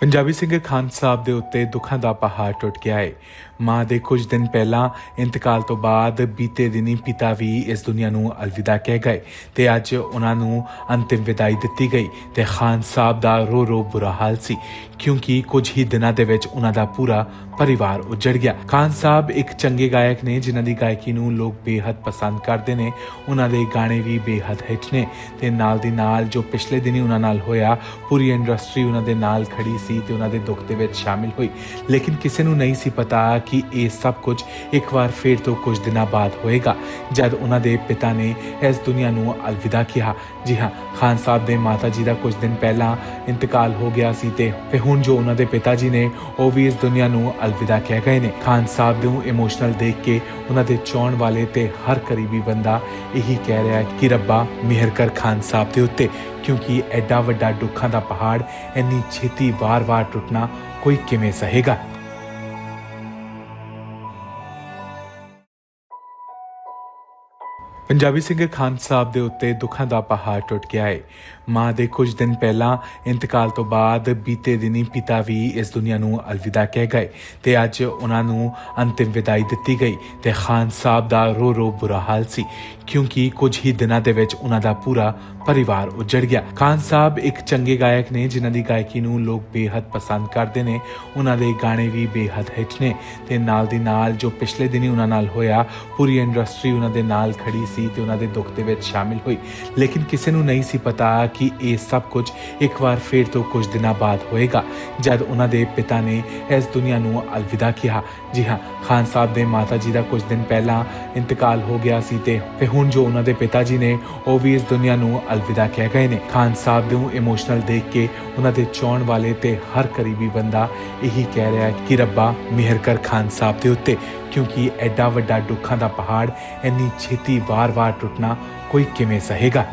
Punjabi singer Khan Sahib ਦੇ ਉੱਤੇ ਦੁੱਖਾਂ ਦਾ ਪਹਾੜ ਟੁੱਟ ਗਿਆ ਹੈ ਮਾਂ ਦੇ ਕੁਝ ਦਿਨ ਪਹਿਲਾਂ ਇੰਤਕਾਲ ਤੋਂ ਬਾਅਦ ਬੀਤੇ ਦਿਨੀ ਪਿਤਾ ਵੀ ਇਸ ਦੁਨੀਆ ਨੂੰ ਅਲਵਿਦਾ ਕਹਿ ਗਏ ਤੇ ਅੱਜ ਉਹਨਾਂ ਨੂੰ ਅੰਤਿਮ ਵਿਦਾਈ ਦਿੱਤੀ ਗਈ ਤੇ ਖਾਨ ਸਾਹਿਬ ਦਾ ਰੋ ਰੋ ਬੁਰਾ ਹਾਲ ਸੀ। ਕਿਉਂਕਿ ਕੁਝ ਹੀ ਦਿਨਾਂ ਦੇ ਵਿੱਚ ਉਹਨਾਂ ਦਾ ਪੂਰਾ ਪਰਿਵਾਰ ਉੱਜੜ ਗਿਆ। ਖਾਨ ਸਾਹਿਬ ਇੱਕ ਚੰਗੇ ਗਾਇਕ ਨੇ, ਜਿਨ੍ਹਾਂ ਦੀ ਗਾਇਕੀ ਨੂੰ ਲੋਕ ਬੇਹੱਦ ਪਸੰਦ ਕਰਦੇ ਨੇ। ਉਹਨਾਂ ਦੇ ਗਾਣੇ ਵੀ ਬੇਹੱਦ ਹਿੱਟ ਨੇ ਤੇ ਨਾਲ ਦੀ ਨਾਲ ਜੋ ਪਿਛਲੇ ਦਿਨੀ ਉਹਨਾਂ ਨਾਲ ਹੋਇਆ, ਪੂਰੀ ਇੰਡਸਟਰੀ ਉਹਨਾਂ ਦੇ ਨਾਲ ਖੜੀ ਸੀ ਤੇ ਉਹਨਾਂ ਦੇ ਦੁੱਖ ਦੇ ਵਿੱਚ ਸ਼ਾਮਿਲ ਹੋਈ। ਲੇਕਿਨ ਕਿਸੇ ਨੂੰ ਨਹੀਂ ਸੀ ਪਤਾ ਕਿ ਇਹ ਸਭ ਕੁਝ ਇੱਕ ਵਾਰ ਫੇਰ ਤੋਂ ਕੁਝ ਦਿਨਾਂ ਬਾਅਦ ਹੋਏਗਾ, ਜਦ ਉਹਨਾਂ ਦੇ ਪਿਤਾ ਨੇ ਇਸ ਦੁਨੀਆ ਨੂੰ ਅਲਵਿਦਾ ਕਿਹਾ। ਜੀ ਹਾਂ, ਖਾਨ ਸਾਹਿਬ ਦੇ ਮਾਤਾ ਜੀ ਦਾ ਕੁਝ ਦਿਨ ਪਹਿਲਾਂ ਇੰਤਕਾਲ ਹੋ ਗਿਆ ਸੀ ਤੇ ਤੇ ਹੁਣ ਜੋ ਉਹਨਾਂ ਦੇ ਪਿਤਾ ਜੀ ਨੇ, ਉਹ ਵੀ ਇਸ ਦੁਨੀਆ ਨੂੰ ਅਲਵਿਦਾ ਕਹਿ ਗਏ ਨੇ। ਖਾਨ ਸਾਹਿਬ ਨੂੰ ਇਮੋਸ਼ਨਲ ਦੇਖ ਕੇ ਉਹਨਾਂ ਦੇ ਚਾਹਣ ਵਾਲੇ ਤੇ ਹਰ ਕਰੀਬੀ ਬੰਦਾ ਇਹੀ ਕਹਿ ਰਿਹਾ ਕਿ ਰੱਬਾ, ਮਿਹਰ ਕਰ ਖਾਨ ਸਾਹਿਬ ਦੇ ਉੱਤੇ, ਕਿਉਂਕਿ ਐਡਾ ਵੱਡਾ ਦੁੱਖਾਂ ਦਾ ਪਹਾੜ, ਇੰਨੀ ਛੇਤੀ ਵਾਰ-ਵਾਰ ਟੁੱਟਣਾ ਕੋਈ ਕਿਵੇਂ ਸਹੇਗਾ? ਪੰਜਾਬੀ ਸਿੰਗਰ ਖਾਨ ਸਾਹਿਬ ਦੇ ਉੱਤੇ ਦੁੱਖਾਂ ਦਾ ਪਹਾੜ ਟੁੱਟ ਗਿਆ ਹੈ ਮਾਂ ਦੇ ਕੁਝ ਦਿਨ ਪਹਿਲਾਂ ਇੰਤਕਾਲ ਤੋਂ ਬਾਅਦ ਬੀਤੇ ਦਿਨੀ ਪਿਤਾ ਵੀ ਇਸ ਦੁਨੀਆ ਨੂੰ ਅਲਵਿਦਾ ਕਹਿ ਗਏ ਤੇ ਅੱਜ ਉਹਨਾਂ ਨੂੰ ਅੰਤਿਮ ਵਿਦਾਈ ਦਿੱਤੀ ਗਈ ਤੇ ਖਾਨ ਸਾਹਿਬ ਦਾ ਰੋ ਰੋ ਬੁਰਾ ਹਾਲ ਸੀ, ਕਿਉਂਕਿ ਕੁਝ ਹੀ ਦਿਨਾਂ ਦੇ ਵਿੱਚ ਉਹਨਾਂ ਦਾ ਪੂਰਾ ਪਰਿਵਾਰ ਉਜੜ ਗਿਆ। ਖਾਨ ਸਾਹਿਬ ਇੱਕ ਚੰਗੇ ਗਾਇਕ ਨੇ, ਜਿਨ੍ਹਾਂ ਦੀ ਗਾਇਕੀ ਨੂੰ ਲੋਕ ਬੇਹੱਦ ਪਸੰਦ ਕਰਦੇ ਨੇ। ਉਹਨਾਂ ਦੇ ਗਾਣੇ ਵੀ ਬੇਹੱਦ ਹਿੱਟ ਨੇ ਤੇ ਨਾਲ ਦੀ ਨਾਲ ਜੋ ਪਿਛਲੇ ਦਿਨੀ ਉਹਨਾਂ ਨਾਲ ਹੋਇਆ, ਪੂਰੀ ਇੰਡਸਟਰੀ ਉਹਨਾਂ ਦੇ ਨਾਲ ਖੜੀ ਸੀ ਤੇ ਉਹਨਾਂ ਦੇ ਦੁੱਖ ਦੇ ਵਿੱਚ ਸ਼ਾਮਿਲ ਹੋਈ। ਲੇਕਿਨ ਕਿਸੇ ਨੂੰ ਨਹੀਂ ਸੀ ਪਤਾ ਕਿ ਇਹ ਸਭ ਕੁਝ ਇੱਕ ਵਾਰ ਫੇਰ ਤੋਂ ਕੁਝ ਦਿਨਾਂ ਬਾਅਦ ਹੋਏਗਾ, ਜਦ ਉਹਨਾਂ ਦੇ ਪਿਤਾ ਨੇ ਇਸ ਦੁਨੀਆ ਨੂੰ ਅਲਵਿਦਾ ਕਿਹਾ। ਜੀ ਹਾਂ, ਖਾਨ ਸਾਹਿਬ ਦੇ ਮਾਤਾ ਜੀ ਦਾ ਕੁਝ ਦਿਨ ਪਹਿਲਾਂ ਇੰਤਕਾਲ ਹੋ ਗਿਆ ਸੀ ਤੇ ਤੇ ਹੁਣ ਜੋ ਉਹਨਾਂ ਦੇ ਪਿਤਾ ਜੀ ਨੇ, ਉਹ ਵੀ ਇਸ ਦੁਨੀਆ ਨੂੰ ਅਲਵਿਦਾ ਕਹਿ ਗਏ ਨੇ। ਖਾਨ ਸਾਹਿਬ ਨੂੰ ਇਮੋਸ਼ਨਲ ਦੇਖ ਕੇ ਉਹਨਾਂ ਦੇ ਚਾਹਣ ਵਾਲੇ ਤੇ ਹਰ ਕਰੀਬੀ ਬੰਦਾ ਇਹੀ ਕਹਿ ਰਿਹਾ ਕਿ ਰੱਬਾ ਮਿਹਰ ਕਰ ਖਾਨ ਸਾਹਿਬ ਦੇ ਉੱਤੇ। ਕਿਉਂਕਿ ਐਡਾ ਵੱਡਾ ਦੁੱਖਾਂ ਦਾ ਪਹਾੜ, ਇੰਨੀ ਛੇਤੀ ਵਾਰ-ਵਾਰ ਟੁੱਟਣਾ ਕੋਈ ਕਿਵੇਂ ਸਹੇਗਾ?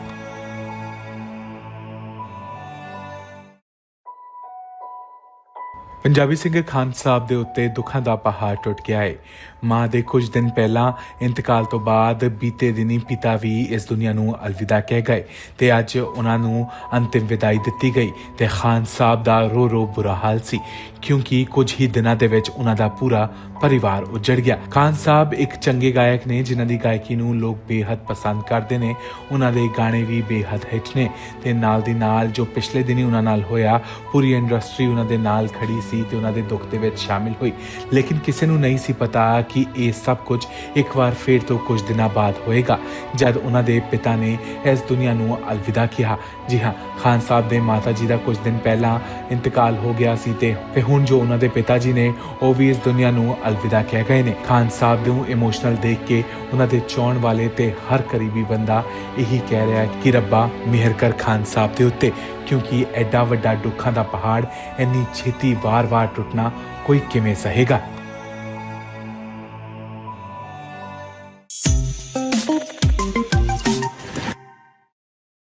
ਪੰਜਾਬੀ ਸਿੰਗਰ ਖਾਨ ਸਾਹਿਬ ਦੇ ਉੱਤੇ ਦੁੱਖਾਂ ਦਾ ਪਹਾੜ ਟੁੱਟ ਗਿਆ ਹੈ ਮਾਂ ਦੇ ਕੁਝ ਦਿਨ ਪਹਿਲਾਂ ਇੰਤਕਾਲ ਤੋਂ ਬਾਅਦ ਬੀਤੇ ਦਿਨੀ ਪਿਤਾ ਵੀ ਇਸ ਦੁਨੀਆ ਨੂੰ ਅਲਵਿਦਾ ਕਹਿ ਗਏ ਤੇ ਅੱਜ ਉਹਨਾਂ ਨੂੰ ਅੰਤਿਮ ਵਿਦਾਈ ਦਿੱਤੀ ਗਈ ਤੇ ਖਾਨ ਸਾਹਿਬ ਦਾ ਰੋ ਰੋ ਬੁਰਾ ਹਾਲ ਸੀ। ਕਿਉਂਕਿ ਕੁਝ ਹੀ ਦਿਨਾਂ ਦੇ ਵਿੱਚ ਉਹਨਾਂ ਦਾ ਪੂਰਾ ਪਰਿਵਾਰ ਉੱਜੜ ਗਿਆ। ਖਾਨ ਸਾਹਿਬ ਇੱਕ ਚੰਗੇ ਗਾਇਕ ਨੇ, ਜਿਨ੍ਹਾਂ ਦੀ ਗਾਇਕੀ ਨੂੰ ਲੋਕ ਬੇਹੱਦ ਪਸੰਦ ਕਰਦੇ ਨੇ। ਉਹਨਾਂ ਦੇ ਗਾਣੇ ਵੀ ਬੇਹੱਦ ਹਿੱਟ ਨੇ ਤੇ ਨਾਲ ਦੀ ਨਾਲ ਜੋ ਪਿਛਲੇ ਦਿਨੀ ਉਹਨਾਂ ਨਾਲ ਹੋਇਆ, ਪੂਰੀ ਇੰਡਸਟਰੀ ਉਹਨਾਂ ਦੇ ਨਾਲ ਖੜੀ ਸੀ ਤੇ ਉਹਨਾਂ ਦੇ ਦੁੱਖ ਦੇ ਵਿੱਚ ਸ਼ਾਮਿਲ ਹੋਈ। ਲੇਕਿਨ ਕਿਸੇ ਨੂੰ ਨਹੀਂ ਸੀ ਪਤਾ ਕਿ ਇਹ ਸਭ ਕੁਝ ਇੱਕ ਵਾਰ ਫੇਰ ਤੋਂ ਕੁਝ ਦਿਨਾਂ ਬਾਅਦ ਹੋਏਗਾ, ਜਦ ਉਹਨਾਂ ਦੇ ਪਿਤਾ ਨੇ ਇਸ ਦੁਨੀਆ ਨੂੰ ਅਲਵਿਦਾ ਕਿਹਾ। ਜੀ ਹਾਂ, ਖਾਨ ਸਾਹਿਬ ਦੇ ਮਾਤਾ ਜੀ ਦਾ ਕੁਝ ਦਿਨ ਪਹਿਲਾਂ ਇੰਤਕਾਲ ਹੋ ਗਿਆ ਸੀ ਤੇ ਤੇ ਹੁਣ ਜੋ ਉਹਨਾਂ ਦੇ ਪਿਤਾ ਜੀ ਨੇ, ਉਹ ਵੀ ਇਸ ਦੁਨੀਆ ਨੂੰ ਅਲਵਿਦਾ ਕਹਿ ਗਏ ਨੇ। ਖਾਨ ਸਾਹਿਬ ਨੂੰ ਇਮੋਸ਼ਨਲ ਦੇਖ ਕੇ ਉਹਨਾਂ ਦੇ ਚਾਹਣ ਵਾਲੇ ਤੇ ਹਰ ਕਰੀਬੀ ਬੰਦਾ ਇਹੀ ਕਹਿ ਰਿਹਾ ਕਿ ਰੱਬਾ, ਮਿਹਰ ਕਰ ਖਾਨ ਸਾਹਿਬ ਦੇ ਉੱਤੇ, ਕਿਉਂਕਿ ਐਡਾ ਵੱਡਾ ਦੁੱਖਾਂ ਦਾ ਪਹਾੜ, ਇੰਨੀ ਛੇਤੀ ਵਾਰ-ਵਾਰ ਟੁੱਟਣਾ ਕੋਈ ਕਿਵੇਂ ਸਹੇਗਾ?